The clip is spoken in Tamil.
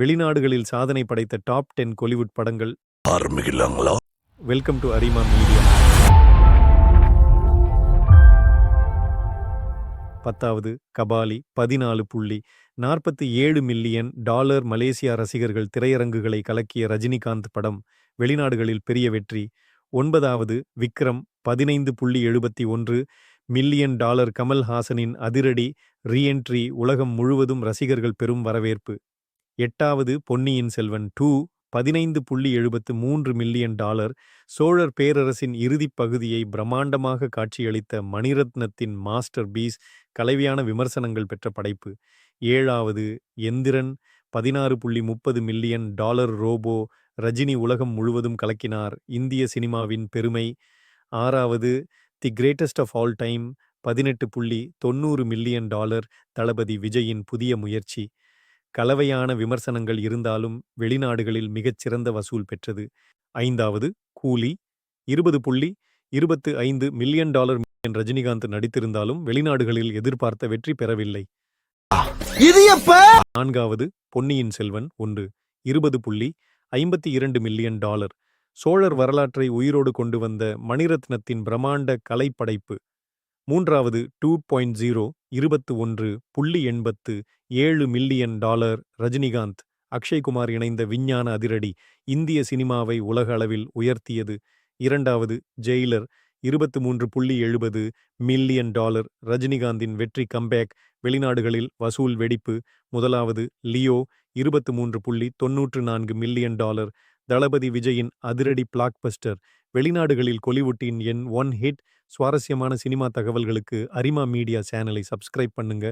வெளிநாடுகளில் சாதனை படைத்த டாப் டென் கொலிவுட் படங்கள். ஆரம்பிக்கலாங்களா வெல்கம் டு அரிமா மீடியா பத்தாவது கபாலி பதினாலு புள்ளி நாற்பத்தி ஏழு மில்லியன் டாலர் மலேசியா ரசிகர்கள் திரையரங்குகளை கலக்கிய ரஜினிகாந்த் படம் வெளிநாடுகளில் பெரிய வெற்றி. ஒன்பதாவது விக்ரம் பதினைந்து புள்ளி எழுபத்தி ஒன்று மில்லியன் டாலர் கமல்ஹாசனின் அதிரடி ரீஎன்ட்ரி உலகம் முழுவதும் ரசிகர்கள் பெரும் வரவேற்பு. எட்டாவது பொன்னியின் செல்வன் டூ பதினைந்து புள்ளி எழுபத்து மூன்று மில்லியன் டாலர் சோழர் பேரரசின் இறுதிப் பகுதியை பிரம்மாண்டமாக காட்சியளித்த மணிரத்னத்தின் மாஸ்டர் பீஸ் கலவையான விமர்சனங்கள் பெற்ற படைப்பு. ஏழாவது எந்திரன் பதினாறு புள்ளி முப்பது மில்லியன் டாலர் ரோபோ ரஜினி உலகம் முழுவதும் கலக்கினார் இந்திய சினிமாவின் பெருமை. ஆறாவது The Greatest of All Time பதினெட்டு புள்ளி தொண்ணூறு மில்லியன் டாலர் தளபதி விஜயின் புதிய முயற்சி. கலவையான விமர்சனங்கள் இருந்தாலும் வெளிநாடுகளில் மிகச்சிறந்த வசூல் பெற்றது. ஐந்தாவது கூலி. இருபது புள்ளி இருபத்து ஐந்து மில்லியன் டாலர் ரஜினிகாந்த் நடித்திருந்தாலும் வெளிநாடுகளில் எதிர்பார்த்த வெற்றி பெறவில்லை. நான்காவது பொன்னியின் செல்வன் ஒன்று. இருபது புள்ளி ஐம்பத்தி இரண்டு மில்லியன் டாலர். சோழர் வரலாற்றை உயிரோடு கொண்டு வந்த மணிரத்னத்தின் பிரம்மாண்ட கலைப்படைப்பு. மூன்றாவது டூ பாயிண்ட் ஜீரோ இருபத்து ஒன்று புள்ளி எண்பத்து ஏழு மில்லியன் டாலர் ரஜினிகாந்த் அக்ஷய்குமார் இணைந்த விஞ்ஞான அதிரடி இந்திய சினிமாவை உலக அளவில் உயர்த்தியது. இரண்டாவது ஜெயிலர் இருபத்து மூன்று புள்ளி எழுபது மில்லியன் டாலர் ரஜினிகாந்தின் வெற்றி கம்பேக் வெளிநாடுகளில் வசூல் வெடிப்பு. முதலாவது லியோ இருபத்து மூன்று புள்ளி தொன்னூற்று நான்கு மில்லியன் டாலர் தளபதி விஜயின் அதிரடி பிளாக்பஸ்டர் வெளிநாடுகளில் கொலிவுட்டின் என் ஒன் ஹிட் சுவாரஸ்யமான சினிமா தகவல்களுக்கு அரிமா மீடியா சேனலை சப்ஸ்கிரைப் பண்ணுங்க.